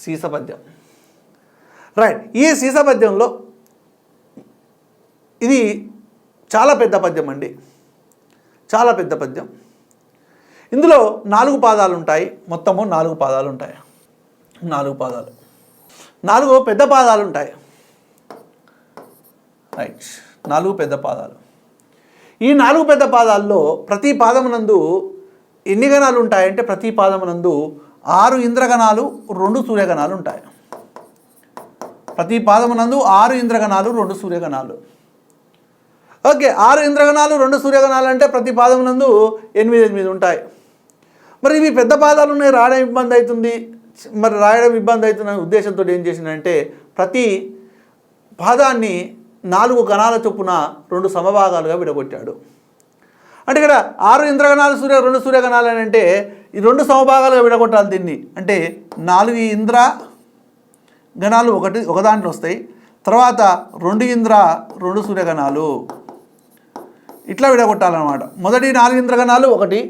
సీసపద్యం. Right ఈ సీసపద్యంలో ఇది చాలా పెద్ద పద్యం అండి. చాలా పెద్ద పద్యం. ఇందులో నాలుగు పాదాలు ఉంటాయి. మొత్తము నాలుగు పాదాలు ఉంటాయి. నాలుగు పాదాలు. నాలుగు పెద్ద పాదాలు ఉంటాయి. రైట్ నాలుగు పెద్ద పాదాలు. ఈ నాలుగు పెద్ద పాదాల్లో ప్రతి పాదమునందు ఎన్ని గణాలు ఉంటాయంటే ప్రతి పాదమునందు ఆరు ఇంద్రగణాలు రెండు సూర్యగణాలు ఉంటాయి. ప్రతి పాదమునందు ఆరు ఇంద్రగణాలు రెండు సూర్యగణాలు. ఓకే ఆరు ఇంద్రగణాలు రెండు సూర్యగణాలు అంటే ప్రతి పాదమునందు ఎనిమిది ఎనిమిది ఉంటాయి. మరి ఇవి పెద్ద పాదాలు ఉన్నాయి రాయడం ఇబ్బంది అవుతుంది. మరి రాయడం ఇబ్బంది అవుతున్న ఉద్దేశంతో ఏం చేసిందంటే ప్రతి పాదాన్ని నాలుగు గణాల చొప్పున రెండు సమభాగాలుగా విడగొట్టాడు. అంటే ఇక్కడ ఆరు ఇంద్రగణాలు సూర్య రెండు సూర్యగణాలు అని అంటే ఈ రెండు సమభాగాలుగా విడగొట్టాలి దీన్ని. అంటే నాలుగు ఇంద్ర గణాలు ఒకటి ఒక దాంట్లో వస్తాయి. తర్వాత రెండు ఇంద్ర రెండు సూర్యగణాలు. ఇట్లా విడగొట్టాలన్నమాట. మొదటి నాలుగు ఇంద్రగణాలు ఒకటి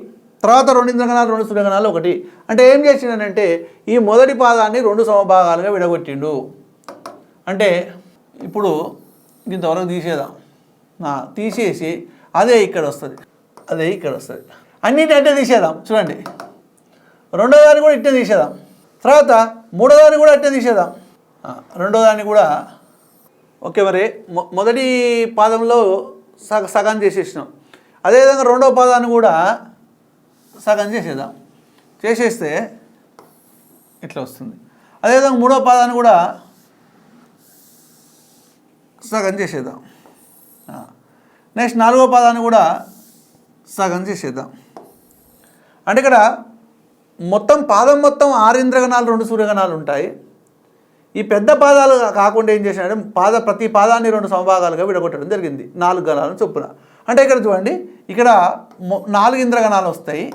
తర్వాత రెండు ఇంద్రగణాలు రెండు సూర్యగణాలు ఒకటి. అంటే ఏం చేసిండనంటే ఈ మొదటి పాదాన్ని రెండు సమభాగాలుగా విడగొట్టిండు. అంటే ఇప్పుడు ఇంతవరకు తీసేదాం తీసేసి అదే ఇక్కడ వస్తుంది. అదే ఇక్కడ వస్తుంది. అన్నిటి అంటే తీసేద్దాం. చూడండి. రెండో దాన్ని కూడా ఇట్టే తీసేద్దాం. తర్వాత మూడో దాన్ని కూడా ఇట్టే తీసేద్దాం. రెండో దాన్ని కూడా ఓకే మరి మొ- మొదటి పాదంలో సగ సగం చేసేసినాం. అదేవిధంగా రెండో పాదాన్ని కూడా సగం చేసేద్దాం. చేసేస్తే ఇట్లా వస్తుంది. అదేవిధంగా మూడో పాదాన్ని కూడా సగం చేసేద్దాం. నెక్స్ట్ నాలుగో పాదాన్ని కూడా సగం చేసేద్దాం. అంటే ఇక్కడ మొత్తం పాదం మొత్తం ఆరు ఇంద్రగణాలు రెండు సూర్యగణాలు ఉంటాయి. ఈ పెద్ద పాదాలు కాకుండా ఏం చేశాడంటే పాద ప్రతి పాదాన్ని రెండు సమభాగాలుగా విడగొట్టడం జరిగింది. నాలుగు గణాలను చొప్పున. అంటే ఇక్కడ చూడండి ఇక్కడ మొ- నాలుగు ఇంద్రగణాలు వస్తాయి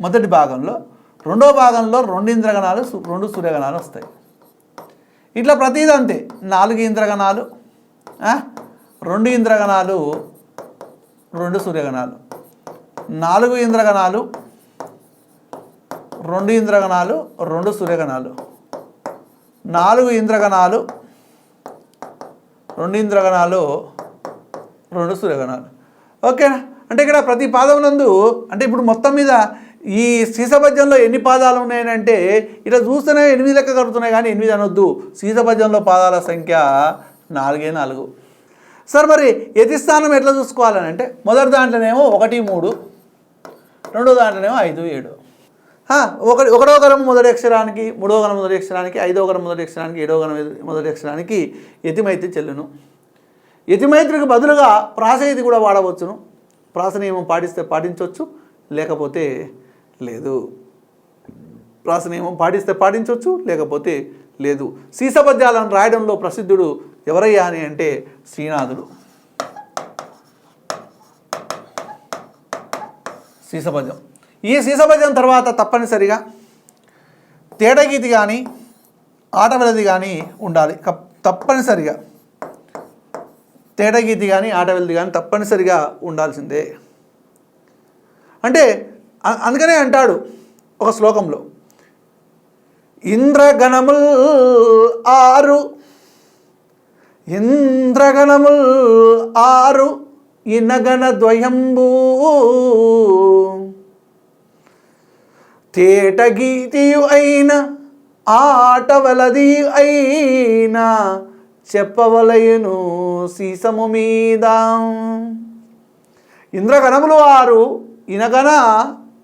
మొదటి భాగంలో. రెండో భాగంలో రెండు ఇంద్రగణాలు రెండు సూర్యగణాలు వస్తాయి. ఇట్లా ప్రతిదీ అంతే. నాలుగు ఇంద్రగణాలు రెండు ఇంద్రగణాలు రెండు సూర్యగణాలు. నాలుగు ఇంద్రగణాలు రెండు ఇంద్రగణాలు రెండు సూర్యగణాలు. నాలుగు ఇంద్రగణాలు రెండు ఇంద్రగణాలు రెండు సూర్యగణాలు. ఓకేనా? అంటే ఇక్కడ ప్రతి పాదం నందు అంటే ఇప్పుడు మొత్తం మీద ఈ సీసభజ్యంలో ఎన్ని పాదాలు ఉన్నాయనంటే ఇలా చూస్తేనే ఎనిమిది లెక్క కడుతున్నాయి కానీ ఎనిమిది అనొద్దు. సీసభజ్యంలో పాదాల సంఖ్య నాలుగే నాలుగు. సార్ మరి యతిస్థానం ఎట్లా చూసుకోవాలని అంటే మొదటి దాంట్లోనేమో ఒకటి మూడు రెండో దాంట్లోనేమో ఐదు ఏడు. ఒక ఒకటి ఒకటో గణం మొదటి అక్షరానికి మూడో గణం మొదటి అక్షరానికి ఐదో గణం మొదటి అక్షరానికి ఏడో గణం మొదటి అక్షరానికి యతిమైత్రి చెల్లును. యతిమైత్రికి బదులుగా ప్రాసయతి కూడా వాడవచ్చును. ప్రాస నియమం పాటిస్తే పాటించవచ్చు లేకపోతే లేదు. ప్రాస నియమం పాటిస్తే పాటించవచ్చు లేకపోతే లేదు. సీసపద్యాలను రాయడంలో ప్రసిద్ధుడు ఎవరయ్యా అని అంటే శ్రీనాథుడు. సీసపద్యం. ఈ సీసపద్యం తర్వాత తప్పనిసరిగా తేటగీతి కానీ ఆటవెలది కానీ ఉండాలి. తప్పనిసరిగా తేటగీతి కానీ ఆటవెలది కానీ తప్పనిసరిగా ఉండాల్సిందే. అంటే అందుకనే అంటాడు ఒక శ్లోకంలో ఇంద్రగణముల్ ఆరు ఇంద్రగణముల్ ఆరు ఇనగణ ద్వయంబూ తేటగీతియు అయిన ఆటవలది అయినా చెప్పవలయును సీసము మీద. ఇంద్రగణములు ఆరు ఇనగణ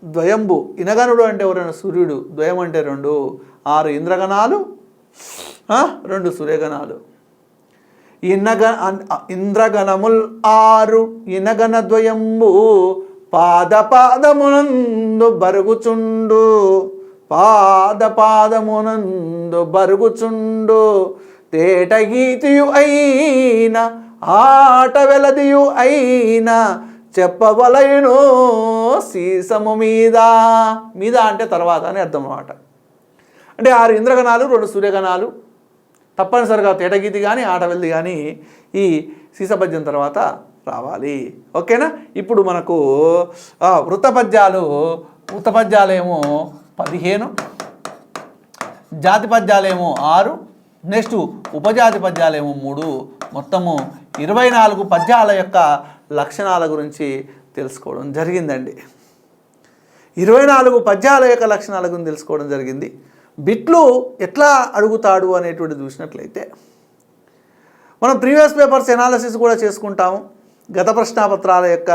ద్వయంబు. ఇనగనుడు అంటే ఎవరైనా? సూర్యుడు. ద్వయం అంటే రెండు. ఆరు ఇంద్రగణాలు రెండు సూర్యగణాలు. ఇనగ ఇంద్రగణముల్ ఆరు ఇనగణ ద్వయంబు. పాద పాదమునందు బరుగుచుండు పాదపాదమునందు బరుగుచుండు తేటగీతియు అయిన ఆట వెలదియు అయిన చెప్పవలయును సీసము మీద. మీద అంటే తర్వాత అని అర్థం అన్నమాట. అంటే ఆరు ఇంద్రగణాలు రెండు సూర్యగణాలు తప్పనిసరిగా తేటగీతి కానీ ఆటవెల్ది కానీ ఈ సీసపద్యం తర్వాత రావాలి. ఓకేనా? ఇప్పుడు మనకు వృత్తపద్యాలు వృత్తపద్యాలేమో పదిహేను జాతి పద్యాలేమో ఆరు నెక్స్ట్ ఉపజాతి పద్యాలేమో మూడు మొత్తము ఇరవై నాలుగు పద్యాల యొక్క లక్షణాల గురించి తెలుసుకోవడం జరిగిందండి. ఇరవై నాలుగు పద్యాల యొక్క లక్షణాల గురించి తెలుసుకోవడం జరిగింది. బిట్లు ఎట్లా అడుగుతాడు అనేటువంటి చూసినట్లయితే మనం ప్రీవియస్ పేపర్స్ ఎనాలసిస్ కూడా చేసుకుంటాము. గత ప్రశ్నాపత్రాల యొక్క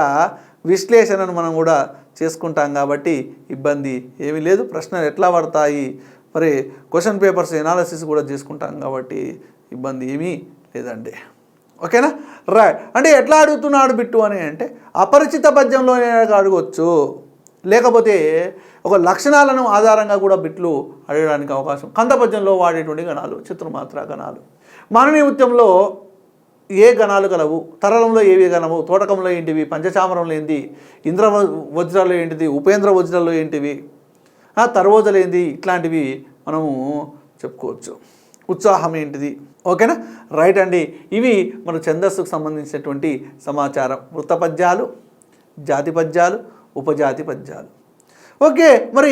విశ్లేషణను మనం కూడా చేసుకుంటాం కాబట్టి ఇబ్బంది ఏమీ లేదు. ప్రశ్నలు ఎట్లా పడతాయి? మరి క్వశ్చన్ పేపర్స్ ఎనాలసిస్ కూడా చేసుకుంటాం కాబట్టి ఇబ్బంది ఏమీ లేదండి. ఓకేనా? రైట్ అంటే ఎట్లా అడుగుతున్నాడు బిట్టు అని అంటే అపరిచిత పద్యంలోనే అడగవచ్చు లేకపోతే ఒక లక్షణాలను ఆధారంగా కూడా బిట్లు అడగడానికి అవకాశం. కంద పద్యంలో వాడేటువంటి గణాలు చిత్రమాత్ర గణాలు. మాననీయత్యంలో ఏ గణాలు గలవు తరలంలో ఏవి గణము? తోటకంలో ఏంటివి? పంచచామరంలో ఏంటి? ఇంద్ర వజ్రాలు ఏంటిది? ఉపేంద్ర వజ్రాలు ఏంటివి? ఆ తర్వోజలు ఏంటి ఇట్లాంటివి మనము చెప్పుకోవచ్చు. ఉత్సాహం ఏంటిది? ఓకేనా? రైట్ అండి. ఇవి మన ఛందస్సుకు సంబంధించినటువంటి సమాచారం. వృత్త పద్యాలు జాతి పద్యాలు ఉపజాతి పద్యాలు ఓకే మరి